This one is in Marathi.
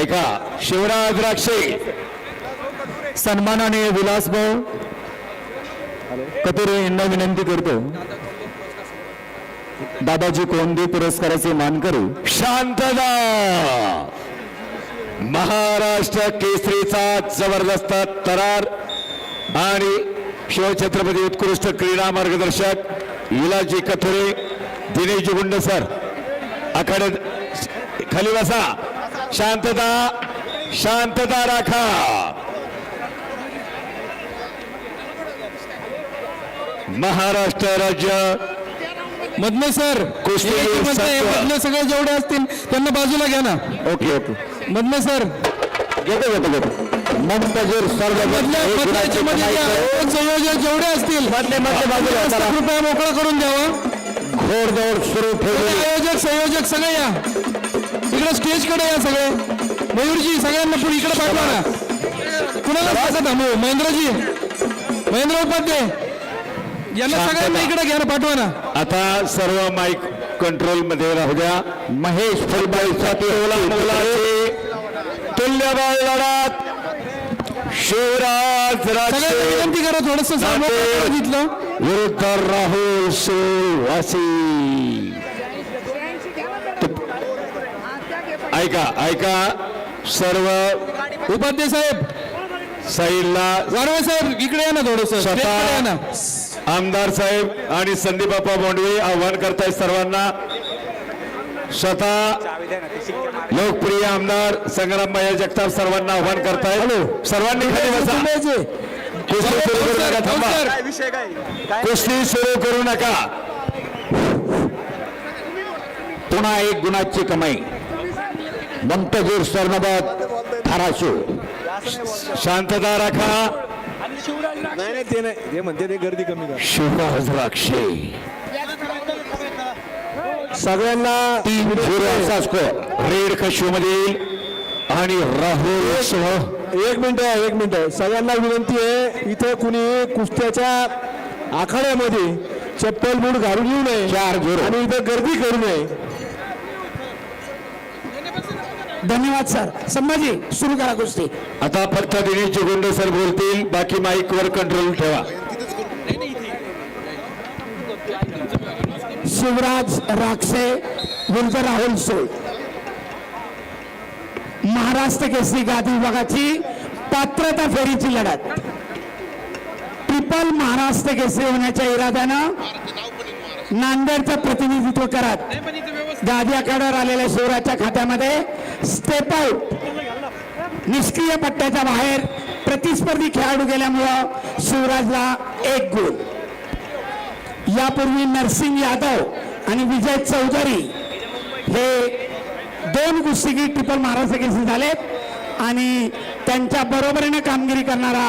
ऐका शिवराज द्राक्षे सन्मानाने विलासभाऊ कतुरे यांना विनंती करतो. दादाजी कोंडी पुरस्काराचे मानकरी. शांतदा महाराष्ट्र केसरीचा जबरदस्त तरार आणि शिवछत्रपती उत्कृष्ट क्रीडा मार्गदर्शक विलासजी कथोरे दिनेशजी गुंड सर आखाड्यात खाली बसा. शांतता शांतता राखा. महाराष्ट्र राज्य. मधले सर कुस्ती मधले सगळे जेवढे असतील त्यांना बाजूला घ्या ना. Okay okay. मधले सर. घेतो घेतो घेतो. मंतजूर सर्व संयोजक जेवढे असतील. कृपया मोकळा करून द्यावा. घोडदौड सुरू ठेवली आयोजक संयोजक सगळे या. इकडे स्टेजकडे या सगळे. मयूरजी सगळ्यांना पुढे इकडे पाठवा ना. कुणाला कसं थांबू महेंद्रजी. महेंद्र उपाध्याय यांना. सगळ्यांना इकडे घ्या पाठवा ना. आता सर्व माईक कंट्रोलमध्ये राहू द्या. महेश फुलबाई टोला मुलाचे तुल्यबळ लढत. शिवराज विनंती करा थोडस विरुद्ध राहुल सुवासी ऐका ऐका. सर्व उपाध्याय साहेब. साईडला. वारवे साहेब इकडे या ना थोडस. स्वतः- या ना. आमदार साहेब आणि संदीप बाप्पा बोंडवे आव्हान करतायत सर्वांना. स्वतः लोकप्रिय आमदार संग्राम भैया जगताप सर्वांना आव्हान करतायत सर्वांनी खाली बसा. कुस्ती सुरू करू नका थांबा. कुस्ती सुरू करू नका. पुन्हा एक गुणाची कमाई. मंतजूर स्वर्णपद धाराशिव. शांतता राखा. नाही नाही ते नाही. ते म्हणते ते गर्दी कमी करा. शिवराज राक्षे सगळ्यांना तीन झिरो असा स्कोर रेड कशूमधील आणि राहुल सह. एक मिनिट आहे एक मिनिट. आहे सगळ्यांना विनंती आहे इथे कुणी कुस्त्याच्या आखाड्यामध्ये चप्पल बूट घालून येऊ नये आणि इथे गर्दी करू नये. धन्यवाद सर. संभाजी सुरू करा कुस्ती. आता फक्त दिनेश गुंड सर बोलतील बाकी माईक वर कंट्रोल ठेवा. शिवराज राक्षे विरुद्ध राहुल सोळ महाराष्ट्र केसरी गादी विभागाची पात्रता फेरीची लढत. ट्रिपल महाराष्ट्र केसरी होण्याच्या इराद्यानं नांदेडचं प्रतिनिधित्व करत. गादी आखाड्यावर आलेल्या शिवराजच्या खात्यामध्ये स्टेप आउट निष्क्रिय पट्ट्याच्या बाहेर प्रतिस्पर्धी खेळाडू गेल्यामुळं शिवराजला एक गुण यापूर्वी नरसिंग यादव आणि विजय चौधरी हे दोन कुस्तीगी ट्रिपल महाराष्ट्र केसेस झालेत आणि त्यांच्या बरोबरीनं कामगिरी करणारा